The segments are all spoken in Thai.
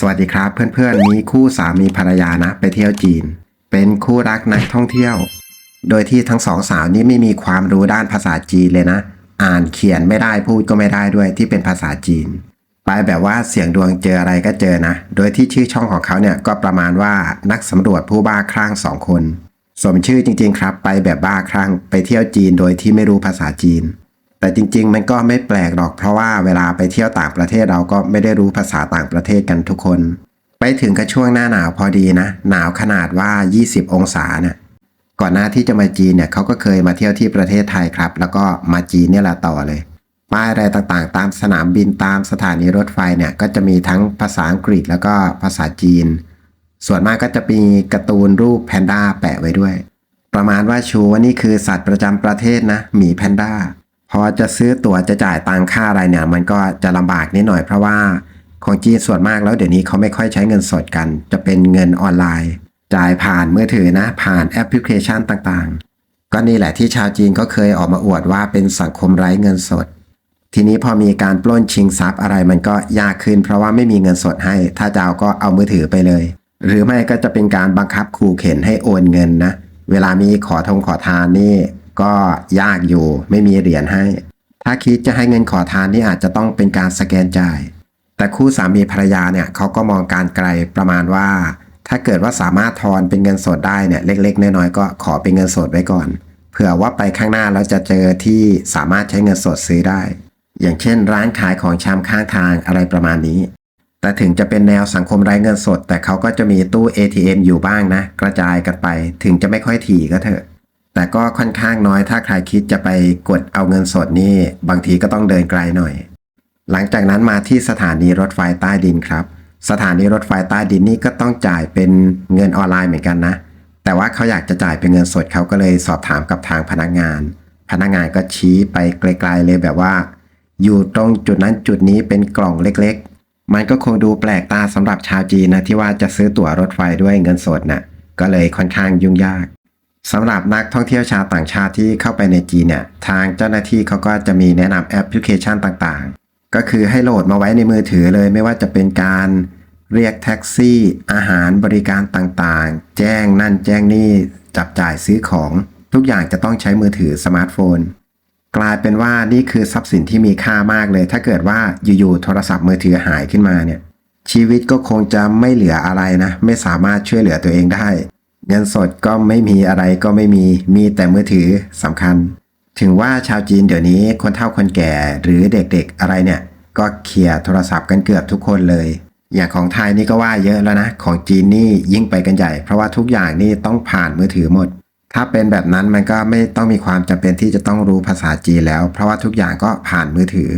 สวัสดีครับเพื่อนๆมีคู่สามีภรรยานะไปเที่ยวจีน เป็นคู่รักนักท่องเที่ยว โดยที่ทั้งสองสาวนี้ไม่มีความรู้ด้านภาษาจีนเลยนะ อ่านเขียนไม่ได้พูดก็ไม่ได้ด้วยที่เป็นภาษาจีน ไปแบบว่าเสียงดวงเจออะไรก็เจอนะ โดยที่ชื่อช่องของเขาเนี่ยก็ประมาณว่านักสำรวจผู้บ้าคลั่งสองคน สมชื่อจริง ๆ ครับ ไปแบบบ้าคลั่งไปเที่ยวจีนโดยที่ไม่รู้ภาษาจีน แต่จริง ๆ มันก็ไม่แปลกหรอกเพราะว่าเวลาไปเที่ยวต่างประเทศเราก็ไม่ได้รู้ภาษาต่างประเทศกันทุกคน ไปถึงก็ช่วงหน้าหนาวพอดีนะ หนาวขนาดว่า 20 องศาเนี่ยก่อนหน้าที่จะมาจีนเนี่ยเขาก็เคยมาเที่ยวที่ประเทศไทยครับ แล้วก็มาจีนเนี่ยแหละต่อเลย ป้ายอะไรต่างๆ ตามสนามบินตามสถานีรถไฟเนี่ยก็จะมีทั้งภาษาอังกฤษแล้วก็ภาษาจีน ส่วนมากก็จะมีการ์ตูนรูปแพนด้าแปะไว้ด้วย ประมาณว่าชูว่านี่คือสัตว์ประจำประเทศนะหมีแพนด้า พอจะซื้อตั๋วจะจ่ายตังค่าอะไรเนี่ย มันก็จะลำบากนิดหน่อยเพราะว่าของจีนส่วนมากแล้วเดี๋ยวนี้เขาไม่ค่อยใช้เงินสดกัน จะเป็นเงินออนไลน์ จ่ายผ่านมือถือนะ ผ่านแอปพลิเคชันต่างๆ ก็นี่แหละที่ชาวจีนก็เคยออกมาอวดว่าเป็นสังคมไร้เงินสด ทีนี้พอมีการปล้นชิงทรัพย์อะไรมันก็ยากขึ้น เพราะว่าไม่มีเงินสดให้ ถ้าจะเอาก็เอามือถือไปเลย หรือไม่ก็จะเป็นการบังคับขู่เข็นให้โอนเงินนะ เวลามีขอทงขอทานนี่ ก็ยากอยู่ไม่มีเหรียญให้ ถ้าคิดจะให้เงินขอทานนี่อาจจะต้องเป็นการสแกนจ่าย แต่คู่สามีภรรยาเนี่ยเขาก็มองการไกลประมาณว่า ถ้าเกิดว่าสามารถทอนเป็นเงินสดได้เนี่ยเล็กๆน้อยๆก็ขอเป็นเงินสดไว้ก่อน เผื่อว่าไปข้างหน้าเราจะเจอที่สามารถใช้เงินสดซื้อได้ อย่างเช่น ร้านขายของชำข้างทางอะไรประมาณนี้แต่ถึงจะเป็นแนวสังคมไร้เงินสด แต่เขาก็จะมีตู้ ATM อยู่บ้างนะ กระจายกันไป ถึงจะไม่ค่อยถี่ก็เถอะ แต่ก็ค่อนข้างน้อยถ้าใครคิดจะไปกดเอาเงินสดนี่ บางทีก็ต้องเดินไกลหน่อย หลังจากนั้นมาที่สถานีรถไฟใต้ดินครับ สถานีรถไฟใต้ดินนี่ก็ต้องจ่ายเป็นเงินออนไลน์เหมือนกันนะ แต่ว่าเขาอยากจะจ่ายเป็นเงินสดเขาก็เลยสอบถามกับทางพนักงาน พนักงานก็ชี้ไปไกลๆเลยแบบว่า อยู่ตรงจุดนั้นจุดนี้เป็นกล่องเล็กๆ มันก็คงดูแปลกตาสำหรับชาวจีนนะที่ว่าจะซื้อตั๋วรถไฟด้วยเงินสดนะ่ะก็เลยค่อนข้างยุ่งยาก สำหรับนักท่องเที่ยวชาวต่างชาติที่เข้าไปในจีนเนี่ย ทางเจ้าหน้าที่เขาก็จะมีแนะนำแอปพลิเคชันต่างๆ ก็คือให้โหลดมาไว้ในมือถือเลย ไม่ว่าจะเป็นการเรียกแท็กซี่ อาหารบริการต่างๆ แจ้งนั่นแจ้งนี่ จับจ่ายซื้อของ ทุกอย่างจะต้องใช้มือถือสมาร์ทโฟน กลายเป็นว่านี่คือทรัพย์สินที่มีค่ามากเลย ถ้าเกิดว่าอยู่ๆโทรศัพท์มือถือหายขึ้นมาเนี่ยชีวิตก็คงจะไม่เหลืออะไรนะ ไม่สามารถช่วยเหลือตัวเองได้ เงินสดก็ไม่มีอะไรก็ไม่มีมีแต่มือถือสำคัญ ถึงว่าชาวจีนเดี๋ยวนี้คนเฒ่าคนแก่หรือเด็กๆอะไรเนี่ย ก็เคลียร์โทรศัพท์กันเกือบทุกคนเลย อย่างของไทยนี่ก็ว่าเยอะแล้วนะ ของจีนนี่ยิ่งไปกันใหญ่ เพราะว่าทุกอย่างนี่ต้องผ่านมือถือหมด ถ้าเป็นแบบนั้นมันก็ไม่ต้องมีความจำเป็นที่จะต้องรู้ภาษาจีนแล้ว เพราะว่าทุกอย่างก็ผ่านมือถือ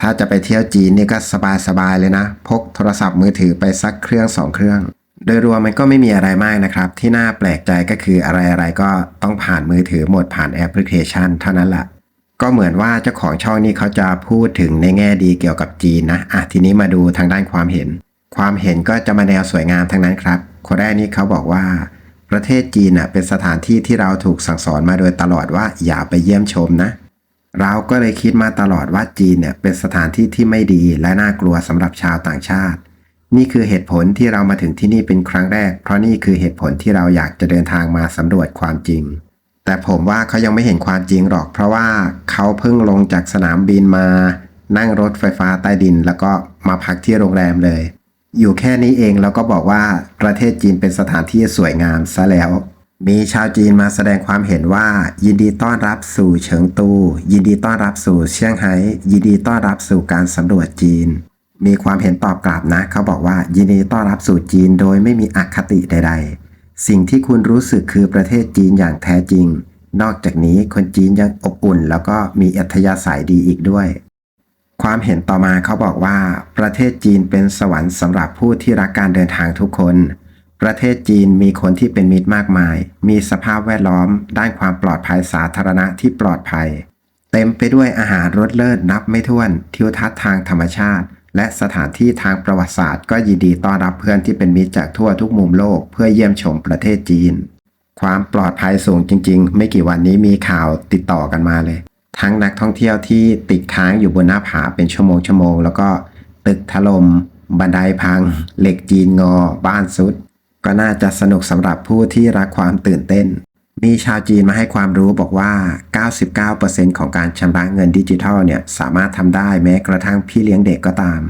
ถ้าจะไปเที่ยวจีนนี่ก็สบายๆเลยนะ พกโทรศัพท์มือถือไปสักเครื่องสองเครื่อง โดยรวมมันก็ไม่มีอะไรมากนะครับ ที่น่าแปลกใจก็คืออะไรๆก็ต้องผ่านมือถือหมดผ่านแอปพลิเคชันเท่านั้นแหละก็เหมือนว่าเจ้าของช่องนี้เขาจะพูดถึงในแง่ดีเกี่ยวกับจีนนะอะทีนี้มาดูทางด้านความเห็น ความเห็นก็จะมาแนวสวยงามทั้งนั้นครับคนแรกนี่เขาบอกว่า ประเทศจีนน่ะเป็นสถานที่ที่เราถูกสั่งสอนมาโดยตลอดว่าอย่าไปเยี่ยมชมนะเราก็เลยคิดมาตลอดว่าจีนเนี่ยเป็นสถานที่ที่ไม่ดีและน่ากลัวสำหรับชาวต่างชาติ นี่คือเหตุผลที่เรามาถึงที่นี่เป็นครั้งแรก เพราะนี่คือเหตุผลที่เราอยากจะเดินทางมาสำรวจความจริง แต่ผมว่าเขายังไม่เห็นความจริงหรอก เพราะว่าเขาเพิ่งลงจากสนามบินมา นั่งรถไฟฟ้าใต้ดิน แล้วก็มาพักที่โรงแรมเลย อยู่แค่นี้เองแล้วก็บอกว่าประเทศจีนเป็นสถานที่สวยงามซะแล้ว มีชาวจีนมาแสดงความเห็นว่า ยินดีต้อนรับสู่เฉิงตู ยินดีต้อนรับสู่เซี่ยงไฮ้ยินดีต้อนรับสู่การสำรวจจีน มีความเห็นตอบกลับนะ เขาบอกว่ายินดีต้อนรับสู่จีนโดยไม่มีอคติใด ๆ สิ่งที่คุณรู้สึกคือประเทศจีนอย่างแท้จริง นอกจากนี้คนจีนยังอบอุ่น แล้วก็มีอัธยาศัยดีอีกด้วย ความเห็นต่อมาเขาบอกว่า ประเทศจีนเป็นสวรรค์สำหรับผู้ที่รักการเดินทางทุกคน ประเทศจีนมีคนที่เป็นมิตรมากมาย มีสภาพแวดล้อม ด้านความปลอดภัยสาธารณะที่ปลอดภัย เต็มไปด้วยอาหารรสเลิศนับไม่ถ้วน ทิวทัศน์ทางธรรมชาติ และสถานที่ทางประวัติศาสตร์ก็ยินดีต้อนรับเพื่อนที่เป็นมิตรจากทั่วทุกมุมโลกเพื่อเยี่ยมชมประเทศจีน ความปลอดภัยสูงจริง ๆ ไม่กี่วันนี้มีข่าวติดต่อกันมาเลย ทั้งนักท่องเที่ยวที่ติดค้างอยู่บนหน้าผาเป็นชั่วโมงชั่วโมงแล้วก็ตึกถลม่มบันไดพัง เหล็กจีนงอ บ้านสุด ก็น่าจะสนุกสำหรับผู้ที่รักความตื่นเต้น มีชาวจีนมาให้ความรู้บอกว่า 99%ของการชำระเงินดิจิทัลเนี่ยสามารถทำได้แม้กระทั่งพี่เลี้ยงเด็กก็ตาม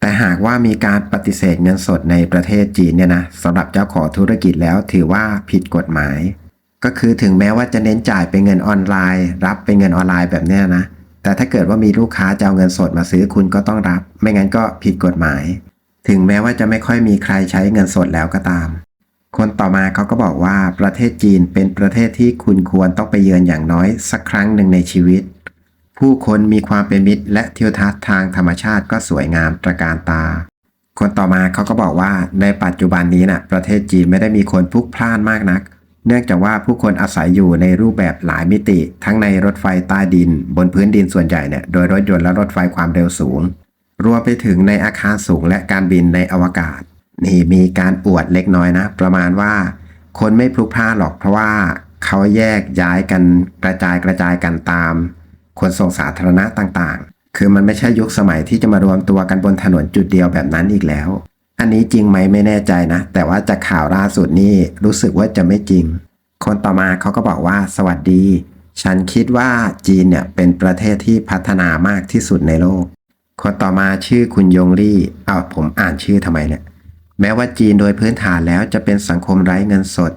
แต่หากว่ามีการปฏิเสธเงินสดในประเทศจีนเนี่ยนะสำหรับเจ้าของธุรกิจแล้วถือว่าผิดกฎหมาย ก็คือถึงแม้ว่าจะเน้นจ่ายเป็นเงินออนไลน์ รับเป็นเงินออนไลน์แบบเนี้ยนะ แต่ถ้าเกิดว่ามีลูกค้าจะเอาเงินสดมาซื้อคุณก็ต้องรับ ไม่งั้นก็ผิดกฎหมาย ถึงแม้ว่าจะไม่ค่อยมีใครใช้เงินสดแล้วก็ตาม คนต่อมาเขาก็บอกว่าประเทศจีนเป็นประเทศที่คุณควรต้องไปเยือนอย่างน้อยสักครั้งหนึ่งในชีวิต ผู้คนมีความเป็นมิตร และทิวทัศน์ทางธรรมชาติก็สวยงามตระการตา คนต่อมาเขาก็บอกว่าในปัจจุบันนี้นะ่ะประเทศจีนไม่ได้มีคนพลุกพล่านมากนัก เนื่องจากว่าผู้คนอาศัยอยู่ในรูปแบบหลายมิติ ทั้งในรถไฟใต้ดิน บนพื้นดินส่วนใหญ่เนี่ยโดยรถยนต์และรถไฟความเร็วสูง รวมไปถึงในอาคารสูงและการบินในอวกาศ นี่มีการอวดเล็กน้อยนะ ประมาณว่า คนไม่พลุกพล่านหรอกเพราะว่าเขาแยกย้ายกันกระจายกระจายกันตามขนส่งสาธารณะต่างๆ คือมันไม่ใช่ยุคสมัยที่จะมารวมตัวกันบนถนนจุดเดียวแบบนั้นอีกแล้ว อันนี้จริงไหมไม่แน่ใจนะ แต่ว่าจากข่าวล่าสุดนี่รู้สึกว่าจะไม่จริง คนต่อมาเขาก็บอกว่า สวัสดี ฉันคิดว่าจีนเนี่ยเป็นประเทศที่พัฒนามากที่สุดในโลก คนต่อมาชื่อคุณยงลี่อ้าวผมอ่านชื่อทำไมเนี่ย แม้ว่าจีนโดยพื้นฐานแล้วจะเป็นสังคมไร้เงินสด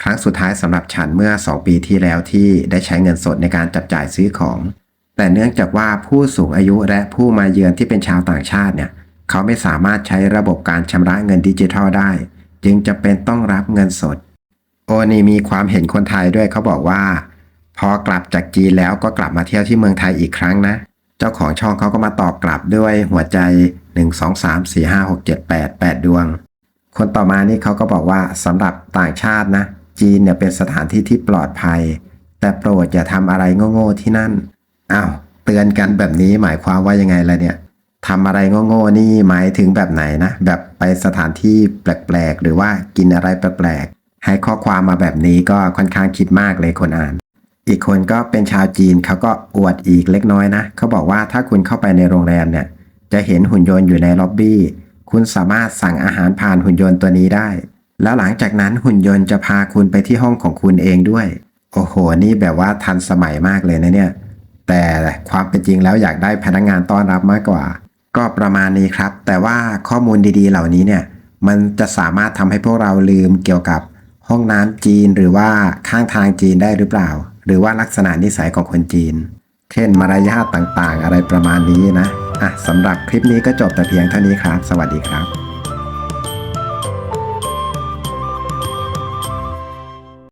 ครั้งสุดท้ายสำหรับฉันเมื่อ 2 ปีที่แล้วที่ได้ใช้เงินสดในการจับจ่ายซื้อของ แต่เนื่องจากว่าผู้สูงอายุและผู้มาเยือนที่เป็นชาวต่างชาติเนี่ยเขาไม่สามารถใช้ระบบการชำระเงินดิจิทัลได้ จึงจะเป็นต้องรับเงินสด โอนี่มีความเห็นคนไทยด้วยเขาบอกว่า พอกลับจากจีนแล้วก็กลับมาเที่ยวที่เมืองไทยอีกครั้งนะ เจ้าของช่องเขาก็มาตอบกลับด้วยหัวใจ 1 2 3 4 5 6 7 8 8 ดวง คนต่อมานี่เขาก็บอกว่าสำหรับต่างชาตินะ จีนเนี่ยเป็นสถานที่ที่ปลอดภัย แต่โปรดอย่าทำอะไรโง่ๆที่นั่นอ้าวเตือนกันแบบนี้หมายความว่ายังไงล่ะเนี่ยทำอะไรโง่ๆนี่หมายถึงแบบไหนนะ แบบไปสถานที่แปลกๆ หรือว่ากินอะไรแปลกๆ ให้ข้อความมาแบบนี้ก็ค่อนข้างคิดมากเลยคนอ่าน อีกคนก็เป็นชาวจีนเขาก็อวดอีกเล็กน้อยนะเขาบอกว่าถ้าคุณเข้าไปในโรงแรมเนี่ย จะเห็นหุ่นยนต์อยู่ในล็อบบี้ คุณสามารถสั่งอาหารผ่านหุ่นยนต์ตัวนี้ได้ แล้วหลังจากนั้นหุ่นยนต์จะพาคุณไปที่ห้องของคุณเองด้วย โอ้โห นี่แบบว่าทันสมัยมากเลยนะเนี่ย แต่ความเป็นจริงแล้วอยากได้พนักงานต้อนรับมากกว่า ก็ประมาณนี้ครับ แต่ว่าข้อมูลดีๆ เหล่านี้เนี่ย มันจะสามารถทำให้พวกเราลืมเกี่ยวกับห้องน้ำจีนหรือว่าข้างทางจีนได้หรือเปล่า หรือว่าลักษณะนิสัยของคนจีน เช่นมารยาทต่างๆ อะไรประมาณนี้นะอะสำหรับคลิปนี้ก็จบแต่เพียงเท่านี้ครับ สวัสดีครับ